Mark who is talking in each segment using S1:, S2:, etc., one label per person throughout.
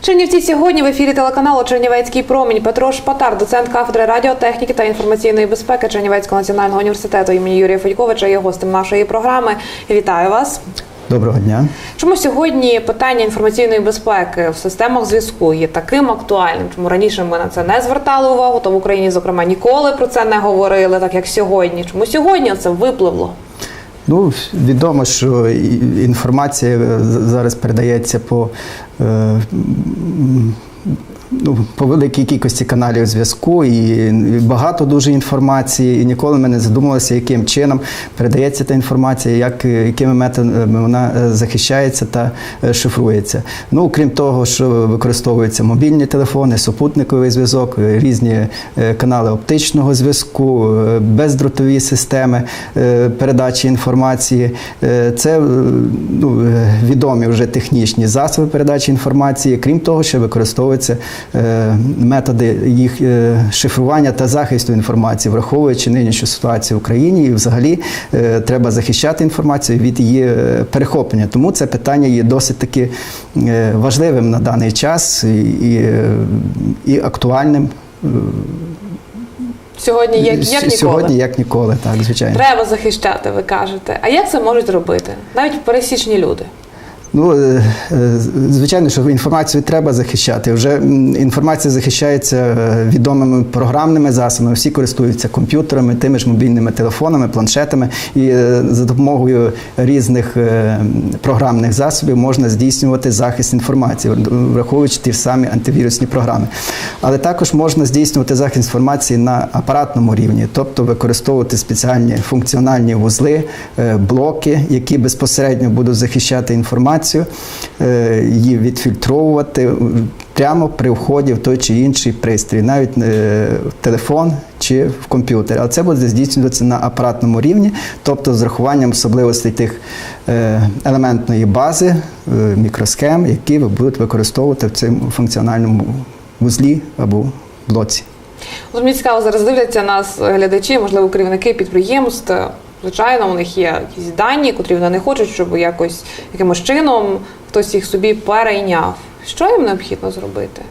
S1: Чернівці сьогодні в ефірі телеканалу Чернівецький промінь Петро Шпатар, доцент кафедри радіотехніки та інформаційної безпеки Чернівецького національного університету імені Юрія Федьковича є гостем нашої програми. Вітаю вас.
S2: Доброго дня.
S1: Чому сьогодні питання інформаційної безпеки в системах зв'язку є таким актуальним? Чому раніше ми на це не звертали увагу? То в Україні, зокрема, ніколи про це не говорили, так як сьогодні. Чому сьогодні це випливло?
S2: Ну, відомо, що інформація е, зараз передається по, е, ну, по великій кількості каналів зв'язку і багато дуже інформації, і ніколи ми не задумувалися, яким чином передається та інформація, як, якими методами вона е, захищається та е, шифрується. Ну, крім того, що використовуються мобільні телефони, супутниковий зв'язок, е, різні канали оптичного зв'язку, бездротові системи передачі інформації. Це ну, відомі вже технічні засоби передачі інформації. Крім того, що використовуються е, методи їх е, шифрування та захисту інформації, враховуючи нинішню ситуацію в Україні, і взагалі е, треба захищати інформацію від її е, перехоплення. Тому це питання є досить таки е, важливим на даний час і, і, е, і актуальним. е,
S1: Сьогодні як, як ніколи.
S2: Сьогодні, як ніколи, так, звичайно.
S1: Треба захищати, ви кажете. А як це можуть зробити? Навіть пересічні люди.
S2: Ну, е, е, звичайно, що інформацію треба захищати. Вже інформація захищається е, відомими програмними засобами. Всі користуються комп'ютерами, тими ж мобільними телефонами, планшетами. І за допомогою різних програмних засобів можна здійснювати захист інформації, враховуючи ті ж самі антивірусні програми. Але також можна здійснювати захист інформації на апаратному рівні, тобто використовувати спеціальні функціональні вузли, блоки, які безпосередньо будуть захищати інформацію, е, її відфільтровувати прямо при вході в той чи інший пристрій, навіть е, в телефон чи в комп'ютер. А це буде здійснюватися на апаратному рівні, тобто з рахуванням особливостей тих е, елементної бази, мікросхем, які ви будете використовувати в цьому функціональному вузлі або блоці.
S1: Мені цікаво, зараз дивляться нас глядачі, можливо, керівники підприємств. Звичайно, у них є якісь дані, котрі вони не хочуть, щоб якось якимось чином хтось їх собі перейняв. Що їм необхідно зробити?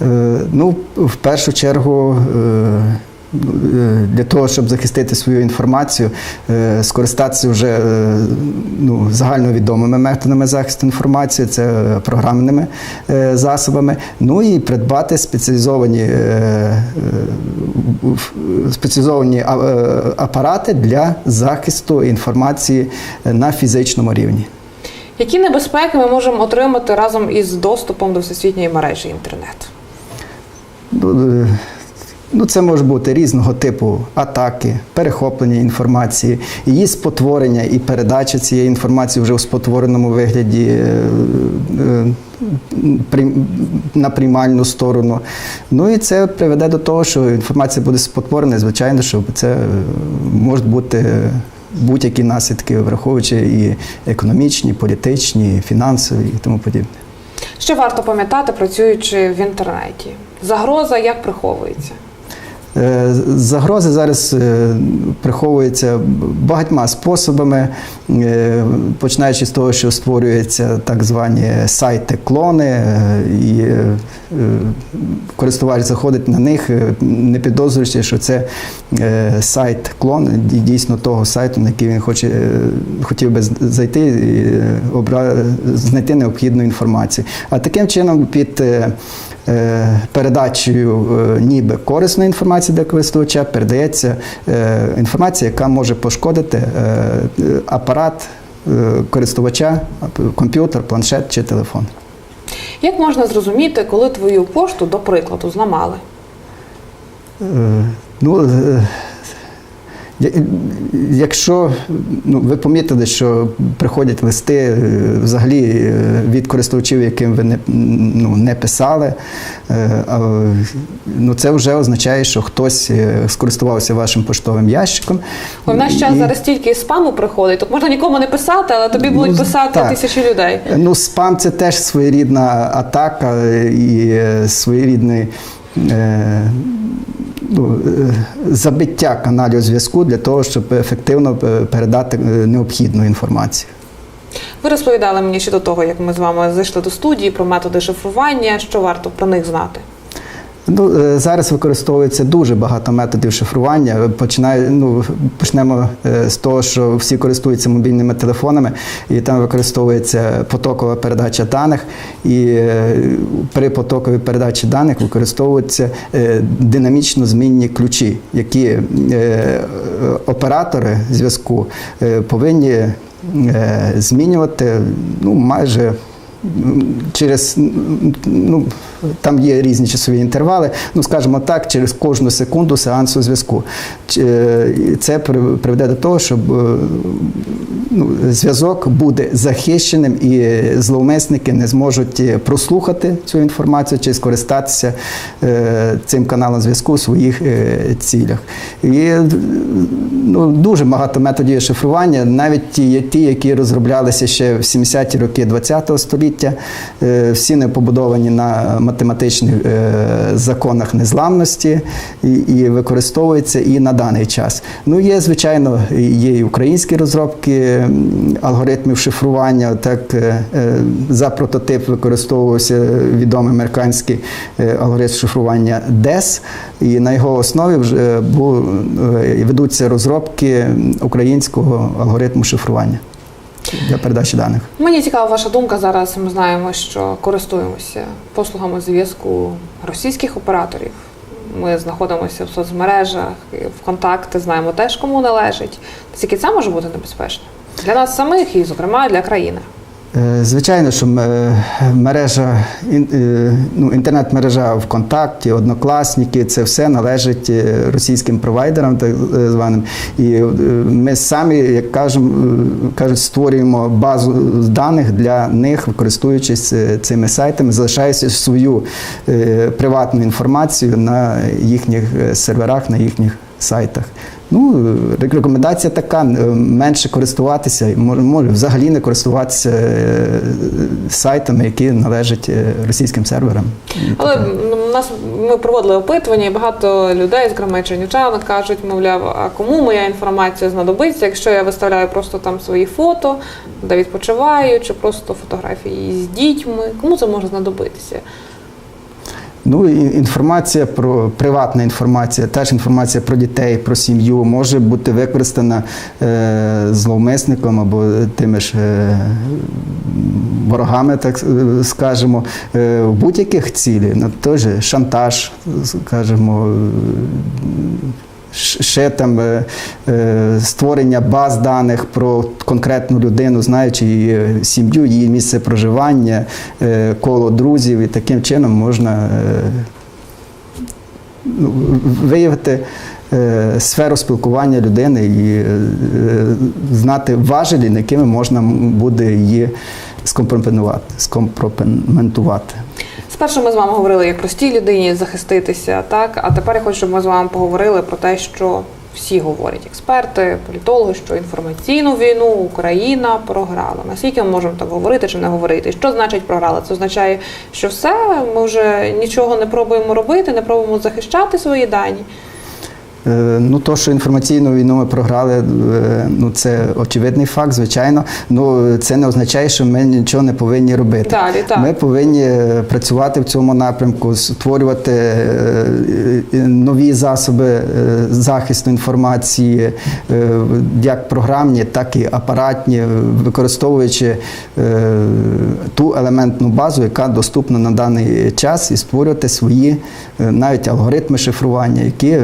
S2: Е, Ну, в першу чергу, е, для того, щоб захистити свою інформацію, е, скористатися вже е, ну, загальновідомими методами захисту інформації, це е, програмними е, засобами. Ну і придбати спеціалізовані, е, е, спеціалізовані е, апарати для захисту інформації на фізичному рівні.
S1: Які небезпеки ми можемо отримати разом із доступом до всесвітньої мережі інтернет?
S2: Ну, це може бути різного типу атаки, перехоплення інформації, її спотворення і передача цієї інформації вже у спотвореному вигляді е, е, на приймальну сторону. Ну і це приведе до того, що інформація буде спотворена. Звичайно, що це е, можуть бути будь-які наслідки, враховуючи і економічні, політичні, фінансові і тому подібне.
S1: Що варто пам'ятати, працюючи в інтернеті? Загроза як приховується?
S2: Е, Загрози зараз е, приховуються багатьма способами, е, починаючи з того, що створюються так звані сайти-клони, е, і користувач заходить на них, не підозрюючи, що це е, сайт-клон дійсно того сайту, на який він хоче, хотів би зайти і знайти необхідну інформацію. А таким чином під передачею е, ніби корисної інформації для користувача передається е, інформація, яка може пошкодити е, е, апарат е, користувача, комп'ютер, планшет чи телефон.
S1: Як можна зрозуміти, коли твою пошту, до прикладу, зламали?
S2: Е, Ну, е, якщо ну, ви помітили, що приходять листи е, взагалі е, від користувачів, яким ви не, ну, не писали, е, ну, це вже означає, що хтось скористувався вашим поштовим ящиком.
S1: В наш час
S2: І-
S1: зараз стільки спаму приходить. Тут можна нікому не писати, але тобі будуть
S2: Ну,
S1: писати
S2: так.
S1: тисячі людей.
S2: Ну, спам це теж своєрідна атака і своєрідний. Ну, е, забиття каналів зв'язку для того, щоб ефективно е, передати е, необхідну інформацію.
S1: Ви розповідали мені ще до того, як ми з вами зайшли до студії про методи шифрування. Що варто про них знати?
S2: Ну, е, зараз використовується дуже багато методів шифрування. Починає, ну, почнемо е, з того, що всі користуються мобільними телефонами, і там використовується потокова передача даних. І е, при потоковій передачі даних використовуються е, динамічно змінні ключі, які е, е, оператори зв'язку е, повинні е, змінювати ну, майже через ну, там є різні часові інтервали, ну скажімо так, через кожну секунду сеансу зв'язку. Е, Це приведе до того, щоб е, ну, зв'язок буде захищеним і зловмисники не зможуть е, прослухати цю інформацію чи скористатися цим каналом зв'язку у своїх цілях. І ну, дуже багато методів шифрування, навіть ті, які розроблялися ще в 70-ті роки ХХ століття, е, всі не побудовані на математичних е, законах незламності і, використовуються і на даний час. Ну, є, звичайно, є і українські розробки алгоритмів шифрування. Так, е, за прототип використовувався відомий американський алгоритм шифрування DES, і на його основі вже ведуться розробки українського алгоритму шифрування для передачі даних.
S1: Мені цікава ваша думка зараз. Ми знаємо, що користуємося послугами зв'язку російських операторів. Ми знаходимося в соцмережах, в контакти знаємо теж, кому належить. Наскільки це може бути небезпечно для нас самих і, зокрема, для країни.
S2: Е, Звичайно, що е, мережа, е, ну, інтернет-мережа ВКонтакті, однокласники, це все належить російським провайдерам, так званим. І ми самі, як кажемо, кажуть, створюємо базу даних для них, користуючись цими сайтами, залишаючи свою приватну інформацію на їхніх серверах, на їхніх сайтах. Ну, е, рекомендація така: е, менше користуватися, може, взагалі не користуватися е, сайтами, які належать російським серверам.
S1: Але у нас ми проводили опитування, і багато людей, зокрема і кажуть, мовляв, а кому моя інформація знадобиться, якщо я виставляю просто там свої фото, де відпочиваю, чи просто фотографії з дітьми, кому це може знадобитися?
S2: Ну, і інформація про приватна інформація, теж інформація про дітей, про сім'ю може бути використана е, зловмисником або тими ж е, ворогами, так скажемо, е, в будь-яких цілі, на той же шантаж, скажімо. Ще там е, е, створення баз даних про конкретну людину, знаючи її е, сім'ю, її місце проживання, коло друзів, і таким чином можна ну, виявити сферу спілкування людини і знати важелі, якими можна буде її скомпрометувати.
S1: Спершу ми з вами говорили, як простій людині захиститися, так а тепер я хочу, щоб ми з вами поговорили про те, що всі говорять, експерти, політологи, що інформаційну війну Україна програла. Наскільки ми можемо так говорити чи не говорити? Що значить програла? Це означає, що все, ми вже нічого не пробуємо робити, не пробуємо захищати свої дані.
S2: Е, Ну, то, що інформаційну війну ми програли, е, ну це очевидний факт, звичайно. Ну це не означає, що ми нічого не повинні робити.
S1: Далі, так.
S2: Ми повинні е, працювати в цьому напрямку, створювати нові засоби захисту інформації, як програмні, так і апаратні, використовуючи ту елементну базу, яка доступна на даний час, і створювати свої навіть алгоритми шифрування, які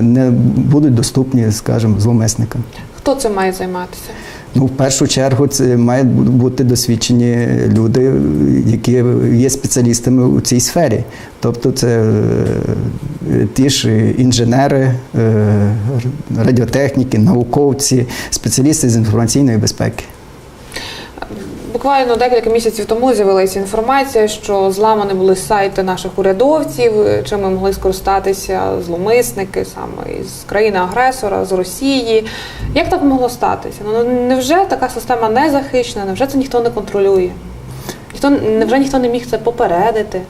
S2: не будуть доступні, скажімо, зловмисникам.
S1: Хто цим має займатися?
S2: Ну, в першу чергу, це мають бути досвідчені люди, які є спеціалістами у цій сфері. Тобто, це е, ті ж інженери, е, радіотехніки, науковці, спеціалісти з інформаційної безпеки.
S1: Буквально декілька місяців тому з'явилася інформація, що зламані були сайти наших урядовців, чим ми могли скористатися зловмисники саме із країни-агресора, з Росії. Як так могло статися? Ну невже така система не захищена? Невже це ніхто не контролює? Ніхто невже ніхто не міг це попередити?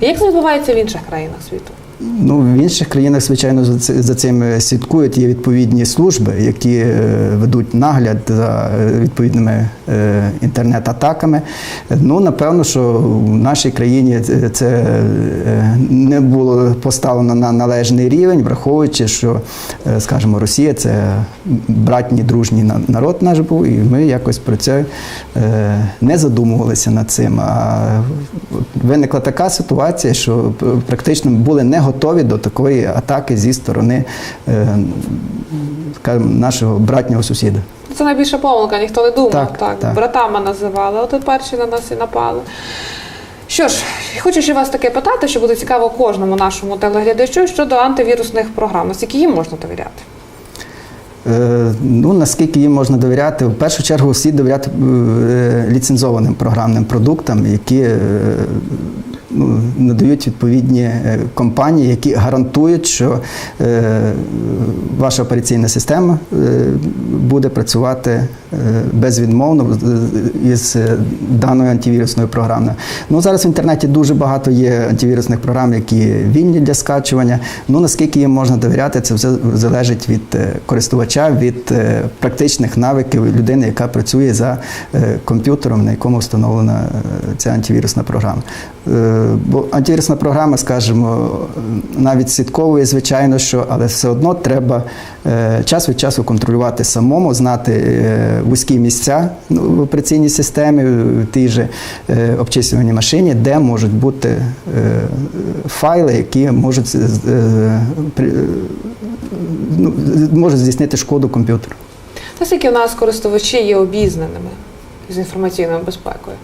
S1: Як це відбувається в інших країнах світу?
S2: Ну, в інших країнах, звичайно, за цим е, слідкують. Є відповідні служби, які е, ведуть нагляд за е, відповідними інтернет-атаками. Ну, напевно, що в нашій країні це- не було поставлено на належний рівень, враховуючи, що, скажімо, Росія це братній дружній народ наш був, і ми якось про це не задумувалися над цим. А виникла така ситуація, що практично були не готові до такої атаки зі сторони е, скажімо, нашого братнього сусіда.
S1: Це найбільша помилка, ніхто не думав.
S2: Так,
S1: Так,
S2: так.
S1: Братами називали, от перші на нас і напали. Що ж, хочу ще вас таке питати, що буде цікаво кожному нашому телеглядачу щодо антивірусних програм. Наскільки їм можна довіряти?
S2: Е, Ну, наскільки їм можна довіряти? В першу чергу всі довіряти е, ліцензованим програмним продуктам, які надають відповідні е, компанії, які гарантують, що е, ваша операційна система е, буде працювати безвідмовно із е, даною антивірусною програмою. Ну, зараз в інтернеті дуже багато є антивірусних програм, які вільні для скачування. Ну, наскільки їм можна довіряти, це все залежить від е, користувача, від е, практичних навиків людини, яка працює за е, комп'ютером, на якому встановлена е, ця антивірусна програма. Е, Бо антивірусна програма, скажімо, навіть слідковує, звичайно, що, але все одно треба е, час від часу контролювати самому, знати е, вузькі місця ну, в операційній системі, в тій же е, обчислюваній машині, де можуть бути е, файли, які можуть е, ну, можуть здійснити шкоду комп'ютеру.
S1: Наскільки в нас користувачі є обізнаними з інформаційною безпекою?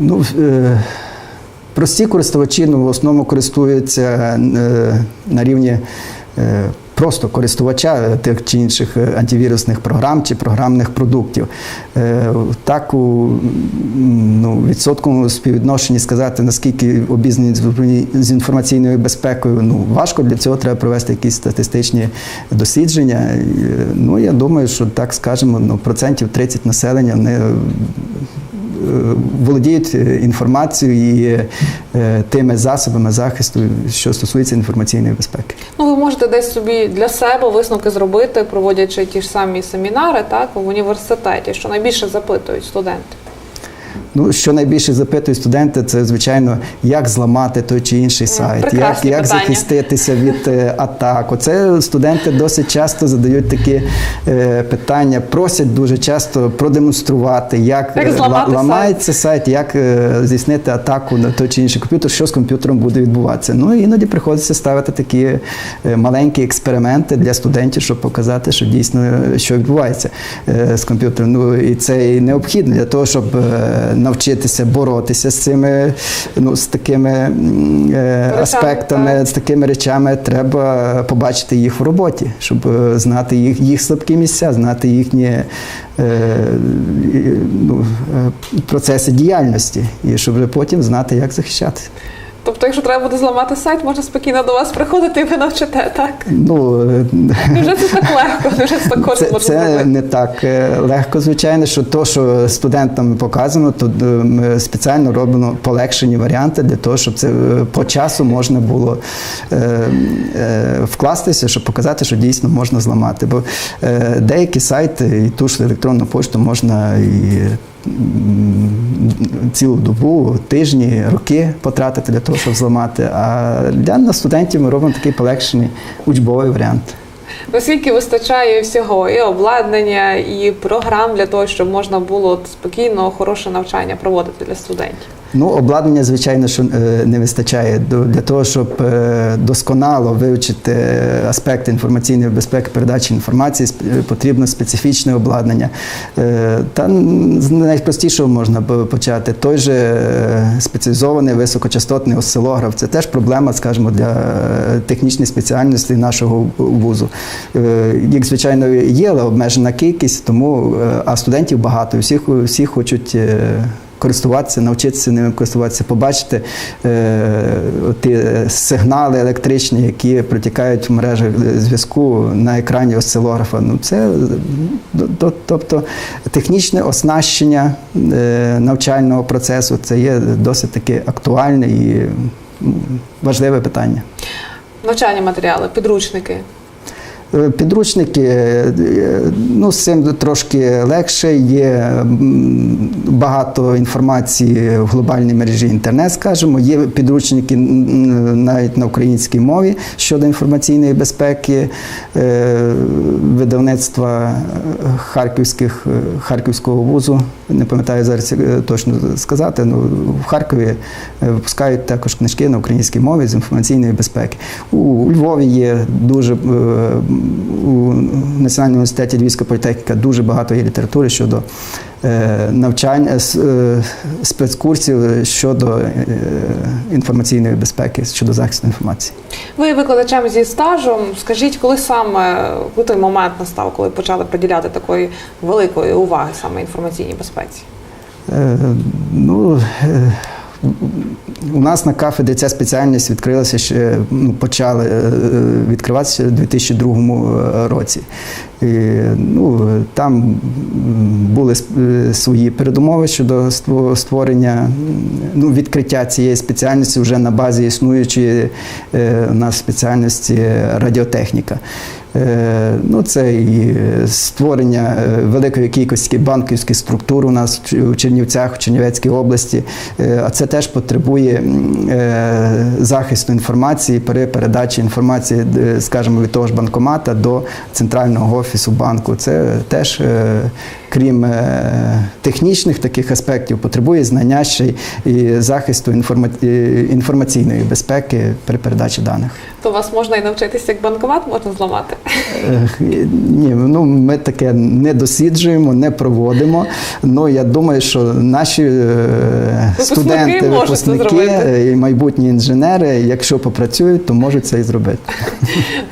S2: Ну, прості користувачі ну, в основному користуються на рівні просто користувача тих чи інших е, антивірусних програм чи програмних продуктів. Е, Так у ну, відсотковому співвідношенні сказати, наскільки обізнані з інформаційною безпекою, ну, важко для цього треба провести якісь статистичні дослідження. Е, Ну, я думаю, що так скажемо, ну, процентів 30 населення вони е, володіють е, інформацією і е, тими засобами захисту, що стосується інформаційної безпеки.
S1: Ну, ви можете десь собі для себе висновки зробити, проводячи ті ж самі семінари, так, в університеті, що найбільше запитують студенти.
S2: Ну, що найбільше запитують студенти, це звичайно, як зламати той чи інший сайт, як,
S1: прекрасні
S2: як
S1: питання.
S2: захиститися від е, атак. Оце студенти досить часто задають такі е, питання, просять дуже часто продемонструвати, як,
S1: Як
S2: е,
S1: зламати
S2: ламається сайт, як е, здійснити атаку на той чи інший комп'ютер, що з комп'ютером буде відбуватися. Ну іноді приходиться ставити такі е, маленькі експерименти для студентів, щоб показати, що дійсно е, що відбувається е, з комп'ютером. Ну і це і необхідно для того, щоб е, навчитися боротися з цими ну з такими е, аспектами,
S1: так.
S2: з такими речами. Треба побачити їх в роботі, щоб е, знати їх, їх слабкі місця, знати їхні. е, Ну, е, процеси діяльності, і щоб потім знати, як захищати.
S1: Тобто, якщо треба буде зламати сайт, можна спокійно до вас приходити і ви навчите, так?
S2: Ну, е,
S1: Невже це так легко? Невже це так
S2: Це, це
S1: зробити?
S2: не так е, легко, звичайно, що то, що студентам показано, то е, ми спеціально робимо полегшені варіанти для того, щоб це е, по часу можна було е, е, вкластися, щоб показати, що дійсно можна зламати. Бо е, деякі сайти і ту ж електронну пошту можна і цілу добу, тижні, роки потратити для того, щоб зламати. А для студентів ми робимо такий полегшений учбовий варіант.
S1: Наскільки вистачає всього і обладнання, і програм для того, щоб можна було спокійно, хороше навчання проводити для студентів?
S2: Ну, обладнання, звичайно, що е, не вистачає для того, щоб е, досконало вивчити аспекти інформаційної безпеки, передачі інформації, е, потрібно специфічне обладнання. Та з найпростішого можна почати. Той же спеціалізований високочастотний осцилограф це теж проблема, скажімо, для технічної спеціальності нашого вузу. Е, Їх, звичайно, є, але обмежена кількість, тому е, а студентів багато, всі, всі хочуть. е, користуватися, навчитися ними користуватися, побачити ті сигнали електричні, які протікають в мережах зв'язку на екрані осцилографа. Ну, це, е, тобто технічне оснащення навчального процесу це є досить таки актуальне і ну, важливе питання.
S1: Навчальні матеріали, підручники.
S2: Е, Підручники, е, ну, з цим трошки легше. Є багато інформації в глобальній мережі інтернет, скажімо. Є підручники навіть на українській мові щодо інформаційної безпеки е, видавництва Харківських, Харківського вузу. Не пам'ятаю зараз точно сказати. Ну, в Харкові випускають також книжки на українській мові з інформаційної безпеки. У, Львові є дуже у Національному університеті Львівська політехніка дуже багато є літератури щодо е, навчання е, спецкурсів щодо е, інформаційної безпеки, щодо захисту інформації.
S1: Ви викладачем зі стажем. Скажіть, коли саме коли той момент настав, коли почали приділяти такої великої уваги саме інформаційній безпеці?
S2: Е, Ну, е, у нас на кафедрі ця спеціальність відкрилася ще, ну, почали е, відкриватися у 2002 році. І, ну, там були е, свої передумови щодо ство- створення, ну, відкриття цієї спеціальності вже на базі існуючої е, у нас спеціальності радіотехніка. Е, Ну, це і створення е, великої кількості банківських структур у нас в Чернівцях, в Чернівецькій області. Е, А це теж потребує е, захисту інформації при передачі інформації, скажімо, від того ж банкомата до центрального офісу банку. Це теж, е, крім е, технічних таких аспектів, потребує знання ще й і захисту інформа- інформаційної безпеки при передачі даних.
S1: То вас можна і навчитися, як банкомат можна зламати.
S2: Е, Ні, ну ми таке не досліджуємо, не проводимо. Ну я думаю, що наші е, студенти, випускники і майбутні інженери, якщо попрацюють, то можуть це і зробити.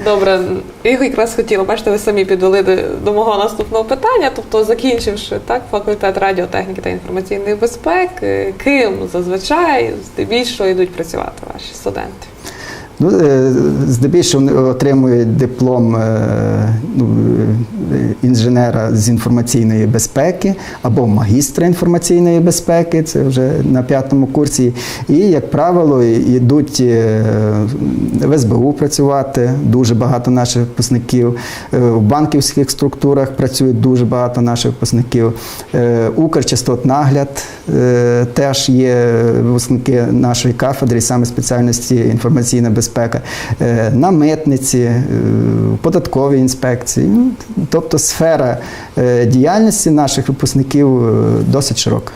S1: Добре, я якраз хотіла, бачите, ви самі підвели до, мого наступного питання. Тобто, закінчивши так, факультет радіотехніки та інформаційної безпеки, ким зазвичай здебільшого йдуть працювати ваші студенти?
S2: Ну, е, здебільшого отримують диплом е, ну, е, інженера з інформаційної безпеки або магістра інформаційної безпеки, це вже на п'ятому курсі. І, як правило, йдуть в СБУ працювати. Дуже багато наших випускників. В банківських структурах працюють дуже багато наших випускників. Укрчастотнагляд теж є випускники нашої кафедри, саме спеціальності інформаційна безпека, Е, на митниці, е, податковій інспекції. Ну, Тобто сфера е, діяльності наших випускників досить широка.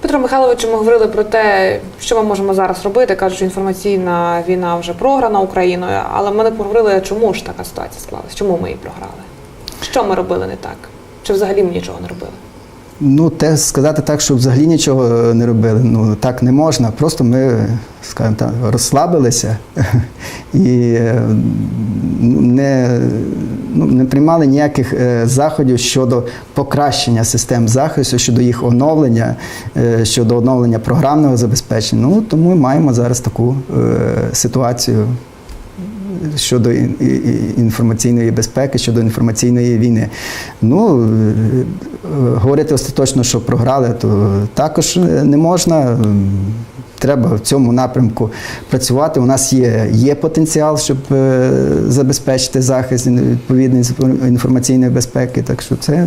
S1: Петро Михайловичу, ми говорили про те, що ми можемо зараз робити. Кажуть, що інформаційна війна вже програна Україною, але ми не поговорили, чому ж така ситуація склалась, чому ми її програли. Що ми робили не так? Чи взагалі ми нічого не робили?
S2: Ну, те сказати так, що взагалі нічого не робили, ну так не можна. Просто ми, скажімо так, розслабилися і е, не, ну, не приймали ніяких е, заходів щодо покращення систем захисту, щодо їх оновлення, е, щодо оновлення програмного забезпечення. Ну тому ми маємо зараз таку е, ситуацію щодо інформаційної безпеки, щодо інформаційної війни. Ну, е, е, говорити остаточно, що програли, то також не можна. Треба в цьому напрямку працювати. У нас є, є потенціал, щоб е, забезпечити захист відповідної інформаційної безпеки. Так що це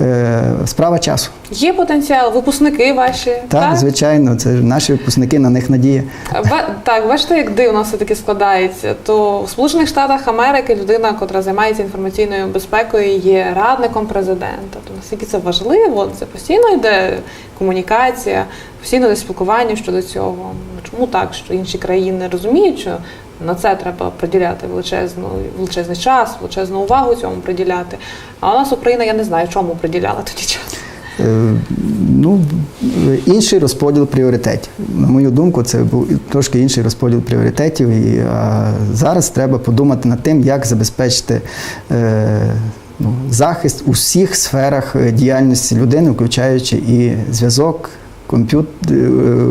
S2: е, справа часу.
S1: Є потенціал, випускники ваші.
S2: Так, звичайно, це наші випускники, на них надія.
S1: Ба- Так, бачите, як дивно все таки складається. То в Сполучених Штатах Америки людина, котра займається інформаційною безпекою, є радником президента. То наскільки це важливо, це постійно йде комунікація, постійно йде спілкування щодо цього. Чому так, що інші країни розуміють, що на це треба приділяти величезну, величезний час, величезну увагу цьому приділяти. А у нас Україна, я не знаю, чому приділяла тоді час.
S2: Е, Ну, інший розподіл пріоритетів. На мою думку, це був трошки інший розподіл пріоритетів. І а, зараз треба подумати над тим, як забезпечити е, ну, захист у всіх сферах е, діяльності людини, включаючи і зв'язок, е,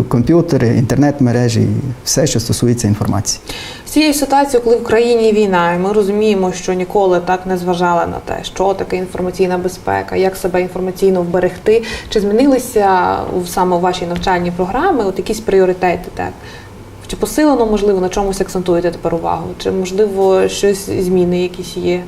S2: комп'ютери, інтернет-мережі, все, що стосується інформації.
S1: З цією ситуацією, коли в країні війна, і ми розуміємо, що ніколи так не зважали на те, що таке інформаційна безпека, як себе інформаційно вберегти, чи змінилися саме у вашій навчальній програмі от якісь пріоритети? Так Чи посилено, можливо, на чомусь акцентуєте тепер увагу? Чи можливо щось зміни якісь є?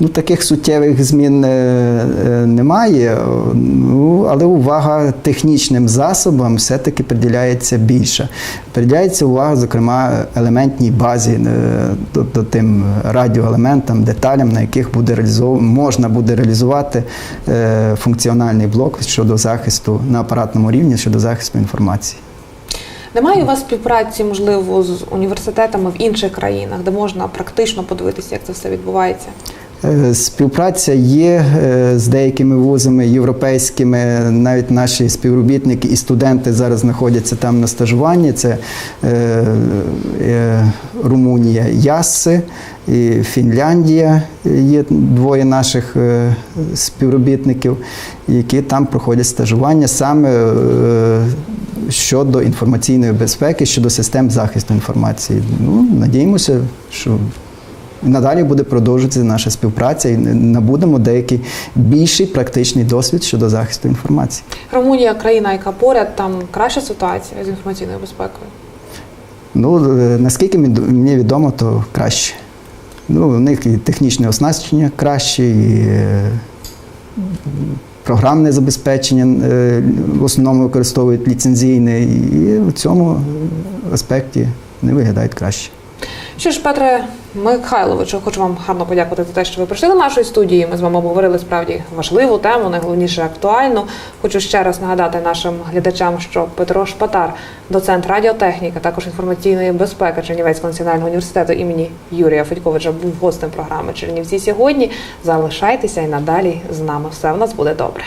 S2: Ну, таких суттєвих змін е, е, немає, ну, але увага технічним засобам все-таки приділяється більше. Приділяється увага, зокрема, елементній базі, е, до тим радіоелементам, деталям, на яких буде реалізов... можна буде реалізувати функціональний блок щодо захисту на апаратному рівні щодо захисту інформації.
S1: Немає у вас співпраці, можливо, з університетами в інших країнах, де можна практично подивитися, як це все відбувається?
S2: Е, Співпраця є е, з деякими вузами європейськими. Навіть наші співробітники і студенти зараз знаходяться там на стажуванні. Це е, Румунія, Ясси, і Фінляндія. Є двоє наших співробітників, які там проходять стажування саме щодо інформаційної безпеки, щодо систем захисту інформації. Ну, надіємося, що Надалі буде продовжуватися наша співпраця і набудемо деякий більший практичний досвід щодо захисту інформації.
S1: Румунія країна, яка поряд, там краща ситуація з інформаційною безпекою.
S2: Ну, е, наскільки мені відомо, то краще. Ну, у них і технічне оснащення краще, і е, програмне забезпечення е, в основному використовують ліцензійне, і в цьому аспекті вони виглядають краще.
S1: Що ж, Петре Михайловичу, хочу вам гарно подякувати за те, що ви прийшли до нашої студії. Ми з вами обговорили справді важливу тему, найголовніше актуальну. Хочу ще раз нагадати нашим глядачам, що Петро Шпатар, доцент радіотехніки, також інформаційної безпеки Чернівецького національного університету імені Юрія Федьковича, був гостем програми Чернівці сьогодні. Залишайтеся і надалі з нами. Все в нас буде добре.